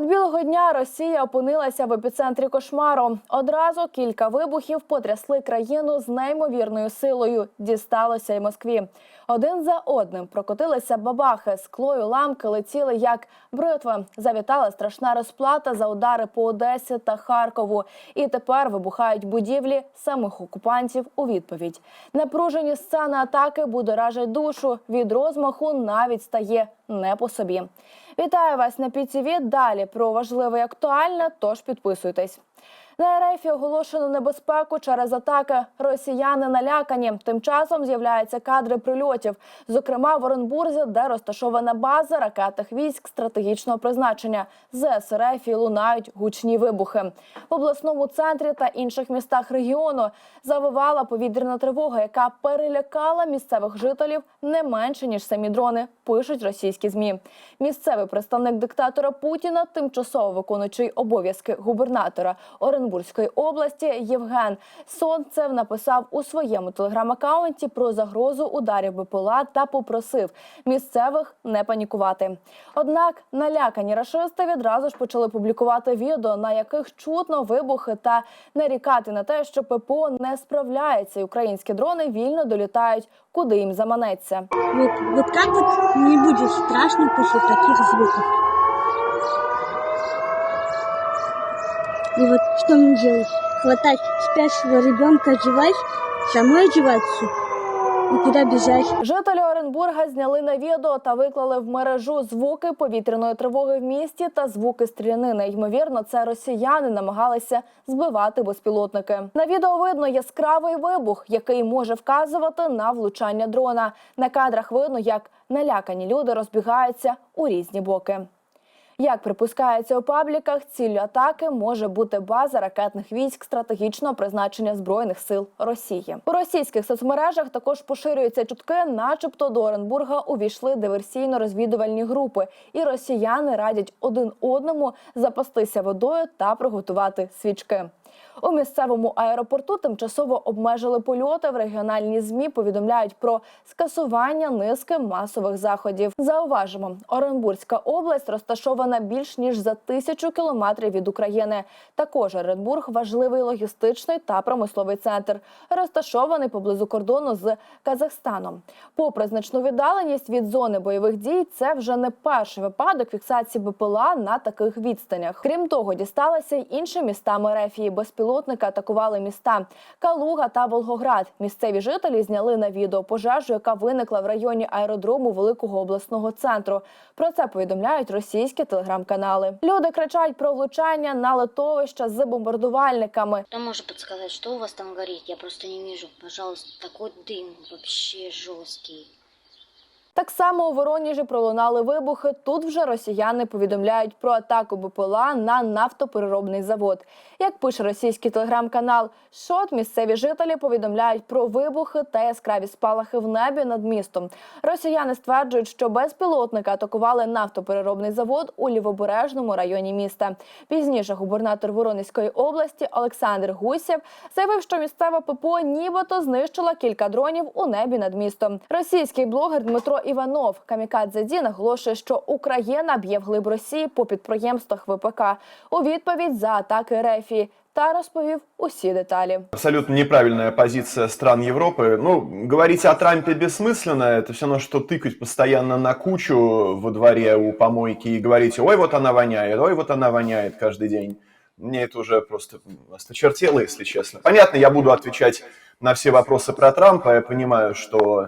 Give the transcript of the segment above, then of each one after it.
Серед білого дня Росія опинилася в епіцентрі кошмару. Одразу кілька вибухів потрясли країну з неймовірною силою. Дісталося й Москві. Один за одним прокотилися бабахи, скло й уламки летіли як бритви. Завітала страшна розплата за удари по Одесі та Харкову. І тепер вибухають будівлі самих окупантів у відповідь. Напружені сцени атаки будоражать душу. Від розмаху навіть стає не по собі. Вітаю вас на ПІТІВІ. Далі про важливе і актуальне, тож підписуйтесь. На РФ оголошено небезпеку через атаки. Росіяни налякані. Тим часом з'являються кадри прильотів, зокрема в Оренбурзі, де розташована база ракетних військ стратегічного призначення. З СРФ лунають гучні вибухи. В обласному центрі та інших містах регіону завивала повітряна тривога, яка перелякала місцевих жителів не менше ніж самі дрони. Пишуть російські змі. Місцевий представник диктатора Путіна, тимчасово виконуючий обов'язки губернатора Оренбурзької області Євген Сонцев написав у своєму телеграм-аккаунті про загрозу ударів БПЛА та попросив місцевих не панікувати. Однак налякані рашисти відразу ж почали публікувати відео, на яких чутно вибухи та нарікати на те, що ППО не справляється, і українські дрони вільно долітають куди їм заманеться. Вот, вот как вот не будет страшно после таких звуков? И вот что мне делать? Хватать спящего ребенка, одевать, самой одеваться? И куда бежать? Жителі Оренбурга зняли на відео та виклали в мережу звуки повітряної тривоги в місті та звуки стрілянини. Ймовірно, це росіяни намагалися збивати безпілотники. На відео видно яскравий вибух, який може вказувати на влучання дрона. На кадрах видно, як налякані люди розбігаються у різні боки. Як припускається у пабліках, ціллю атаки може бути база ракетних військ стратегічного призначення збройних сил Росії. У російських соцмережах також поширюються чутки, начебто до Оренбурга увійшли диверсійно-розвідувальні групи, і росіяни радять один одному запастися водою та приготувати свічки. У місцевому аеропорту тимчасово обмежили польоти. В регіональні змі повідомляють про скасування низки масових заходів. Зауважимо, Оренбурзька область розташована більш ніж за тисячу кілометрів від України. Також Оренбург важливий логістичний та промисловий центр, розташований поблизу кордону з Казахстаном. Попри значну віддаленість від зони бойових дій, це вже не перший випадок фіксації БПЛА на таких відстанях. Крім того, дісталися й іншим містам Ерефії. Безпілотники атакували міста Калуга та Волгоград. Місцеві жителі зняли на відео пожежу, яка виникла в районі аеродрому Великого обласного центру. Про це повідомляють російські телеграм-канали. Люди кричать про влучання на литовища з бомбардувальниками. Кто может подсказать, что у вас там горит? Я просто не вижу. Пожалуйста, такой дым вообще жесткий. Так само у Воронежі пролунали вибухи. Тут вже росіяни повідомляють про атаку БПЛА на нафтопереробний завод. Як пише російський телеграм-канал ШОТ, місцеві жителі повідомляють про вибухи та яскраві спалахи в небі над містом. Росіяни стверджують, що безпілотники атакували нафтопереробний завод у лівобережному районі міста. Пізніше губернатор Воронезької області Олександр Гусєв заявив, що місцева ППО нібито знищила кілька дронів у небі над містом. Російський блогер Дмитро Іванов Камікадзе-Ді наголошує, що Україна б'є вглиб Росії по підприємствах ВПК у відповідь за атаки Рефії та розповів усі деталі. Абсолютно неправильная позиция стран Европы. Ну, говорить о Трампе бессмысленно. Это все равно, что тыкать постоянно на кучу во дворе у помойки и говорить, ой, вот она воняет, ой, вот она воняет каждый день. Мне это уже просто осточертело, если честно. Понятно, я буду отвечать на все вопросы про Трампа. Я понимаю, что э,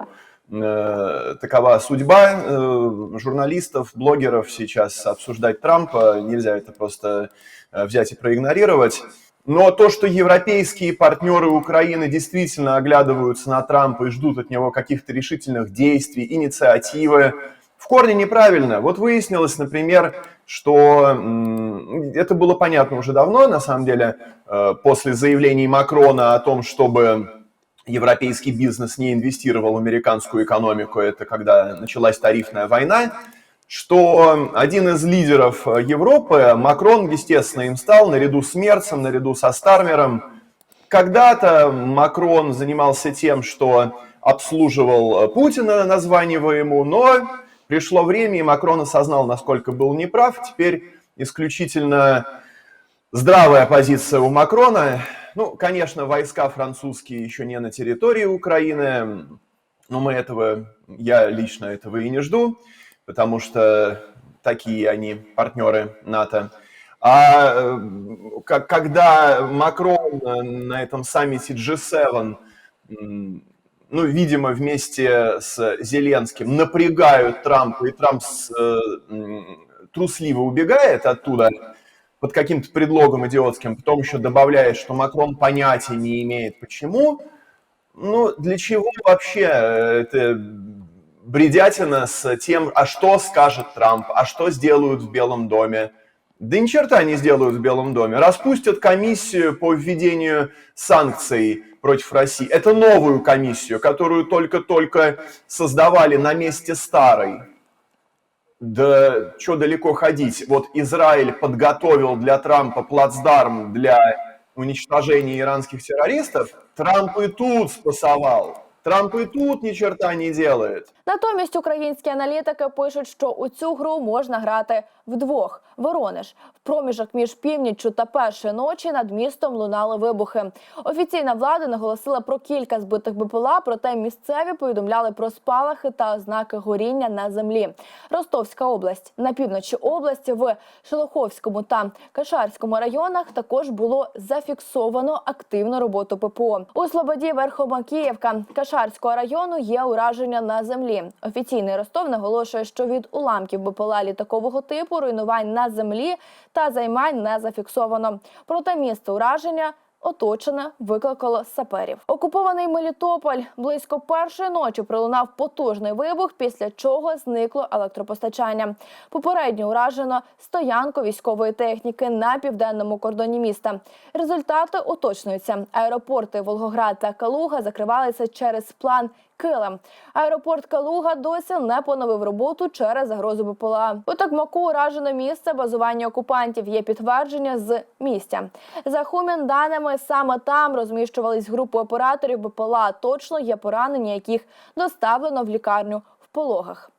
такова судьба э, журналистов, блогеров сейчас обсуждать Трампа. Нельзя это просто э, взять и проигнорировать. Но то, что европейские партнеры Украины действительно оглядываются на Трампа и ждут от него каких-то решительных действий, инициативы, в корне неправильно. Вот выяснилось, например, что это было понятно уже давно, на самом деле, э, после заявлений Макрона о том, чтобы европейский бизнес не инвестировал в американскую экономику, это когда началась тарифная война, что один из лидеров Европы, Макрон, естественно, им стал, наряду с Мерцем, наряду со Стармером. Когда-то Макрон занимался тем, что обслуживал Путина, названивая ему, но пришло время, и Макрон осознал, насколько был неправ. Теперь исключительно здравая позиция у Макрона. Ну, конечно, войска французские еще не на территории Украины, но мы этого, я лично этого и не жду, потому что такие они партнеры НАТО. А э, когда Макрон на этом саммите G7, м, ну, видимо, вместе с Зеленским напрягают Трампа, и Трамп э, трусливо убегает оттуда под каким-то предлогом идиотским, потом еще добавляет, что Макрон понятия не имеет, почему. Ну, для чего вообще э, это бредятина с тем, а что скажет Трамп, а что сделают в Белом доме? Да ни черта не сделают в Белом доме. Распустят комиссию по введению санкций против России. Это новую комиссию, которую только-только создавали на месте старой. Да что далеко ходить. Вот Израиль подготовил для Трампа плацдарм для уничтожения иранских террористов. Трамп и тут спасовал. Трамп и тут ни черта не делает. Натомість українські аналітики пишуть, що у цю гру можна грати вдвох. Воронеж в проміжок між північчю та першої ночі над містом лунали вибухи. Офіційна влада наголосила про кілька збитих БПЛА, проте місцеві повідомляли про спалахи та ознаки горіння на землі. Ростовська область на півночі області в Шелоховському та Кашарському районах також було зафіксовано активну роботу ППО. У Слободі Верхомакіївка Кашарського району є ураження на землі. Офіційний Ростов наголошує, що від уламків БПЛА літакового типу руйнувань на землі та займань не зафіксовано. Проте місце ураження. Оточене викликало саперів. Окупований Мелітополь близько першої ночі пролунав потужний вибух, після чого зникло електропостачання. Попередньо уражено стоянку військової техніки на південному кордоні міста. Результати уточнюються. Аеропорти Волгоград та Калуга закривалися через план Килим. Аеропорт Калуга досі не поновив роботу через загрозу БПЛА. У Токмаку уражено місце базування окупантів. Є підтвердження з місця. За хумін даними саме там розміщувались групи операторів БПЛА. Точно є поранення, яких доставлено в лікарню в пологах.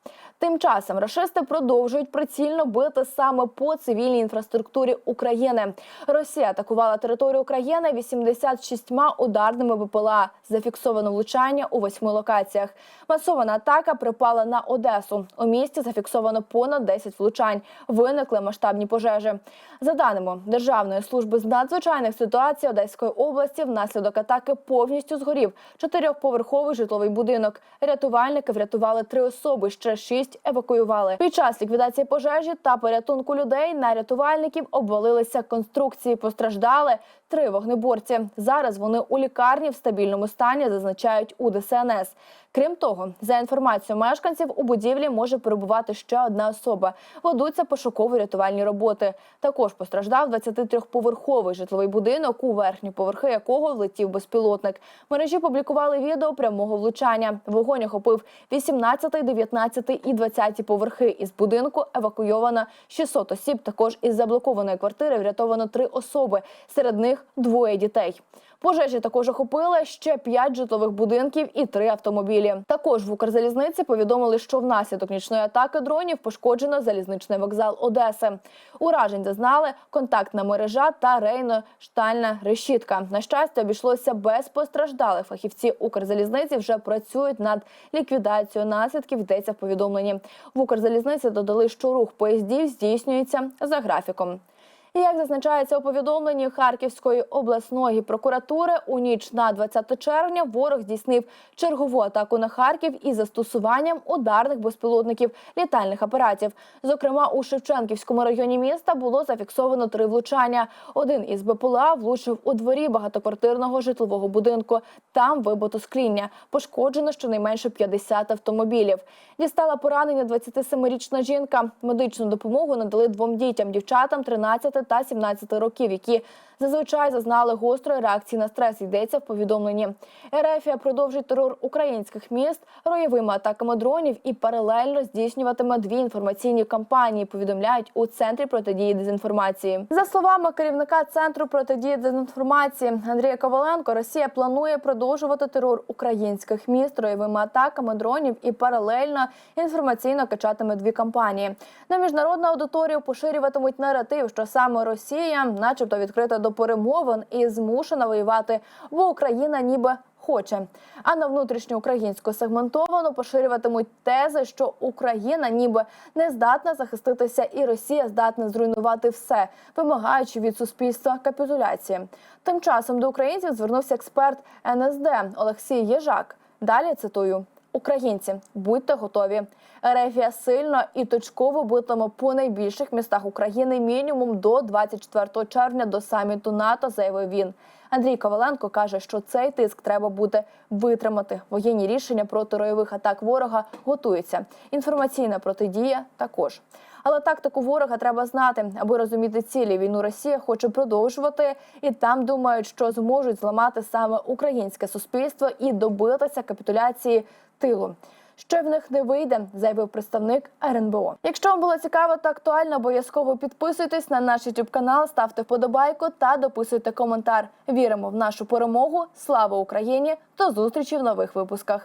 Тим часом рашисти продовжують прицільно бити саме по цивільній інфраструктурі України. Росія атакувала територію України 86 ударними БПЛА. Зафіксовано влучання у восьми локаціях. Масована атака припала на Одесу. У місті зафіксовано понад 10 влучань. Виникли масштабні пожежі. За даними Державної служби з надзвичайних ситуацій Одеської області, внаслідок атаки повністю згорів чотирьохповерховий житловий будинок. Рятувальники врятували три особи, ще шість евакуювали. Під час ліквідації пожежі та порятунку людей на рятувальників обвалилися конструкції. Постраждали три вогнеборці. Зараз вони у лікарні в стабільному стані, зазначають у ДСНС. Крім того, за інформацією мешканців, у будівлі може перебувати ще одна особа. Ведуться пошуково-рятувальні роботи. Також постраждав 23-поверховий житловий будинок, у верхні поверхи якого влетів безпілотник. Мережі публікували відео прямого влучання. Вогонь охопив 18, 19 і 20 поверхи. Із будинку евакуйовано 600 осіб. Також із заблокованої квартири врятовано три особи. Серед них двоє дітей. Пожежі також охопили ще п'ять житлових будинків і три автомобілі. Також в Укрзалізниці повідомили, що внаслідок нічної атаки дронів пошкоджено залізничний вокзал Одеси. Уражень зазнали контактна мережа та рейно-штальна решітка. На щастя, обійшлося без постраждалих. Фахівці Укрзалізниці вже працюють над ліквідацією наслідків. Йдеться в повідомленні. В Укрзалізниці додали, що рух поїздів здійснюється за графіком. Як зазначається у повідомленні Харківської обласної прокуратури, у ніч на 20 червня ворог здійснив чергову атаку на Харків із застосуванням ударних безпілотників літальних апаратів. Зокрема, у Шевченківському районі міста було зафіксовано три влучання. Один із БПЛА влучив у дворі багатоквартирного житлового будинку. Там вибито скління. Пошкоджено щонайменше 50 автомобілів. Дістала поранення 27-річна жінка. Медичну допомогу надали двом дітям, дівчатам 13 та 17 років, які зазвичай зазнали гострої реакції на стрес. Йдеться в повідомленні. Ерефія продовжить терор українських міст роєвими атаками дронів і паралельно здійснюватиме дві інформаційні кампанії. Повідомляють у центрі протидії дезінформації. За словами керівника центру протидії дезінформації Андрія Коваленко, Росія планує продовжувати терор українських міст роєвими атаками дронів і паралельно інформаційно качатиме дві кампанії. На міжнародну аудиторію поширюватимуть наратив, що саме Росія, начебто, відкрита до перемовин і змушена воювати, бо Україна ніби. Хоче, а на внутрішньоукраїнську сегментовану поширюватимуть тези, що Україна ніби не здатна захиститися, і Росія здатна зруйнувати все, вимагаючи від суспільства капітуляції. Тим часом до українців звернувся експерт НСД Олексій Єжак. Далі цитую. Українці, будьте готові. Ерефія сильно і точково битиме по найбільших містах України мінімум до 24 червня до саміту НАТО, заявив він. Андрій Коваленко каже, що цей тиск треба буде витримати. Воєнні рішення проти ройових атак ворога готуються. Інформаційна протидія також. Але тактику ворога треба знати, аби розуміти цілі. Війну Росія хоче продовжувати, і там думають, що зможуть зламати саме українське суспільство і добитися капітуляції тилу. Що в них не вийде, заявив представник РНБО. Якщо вам було цікаво та актуально, обов'язково підписуйтесь на наш YouTube канал, ставте вподобайку та дописуйте коментар. Віримо в нашу перемогу. Слава Україні! До зустрічі в нових випусках.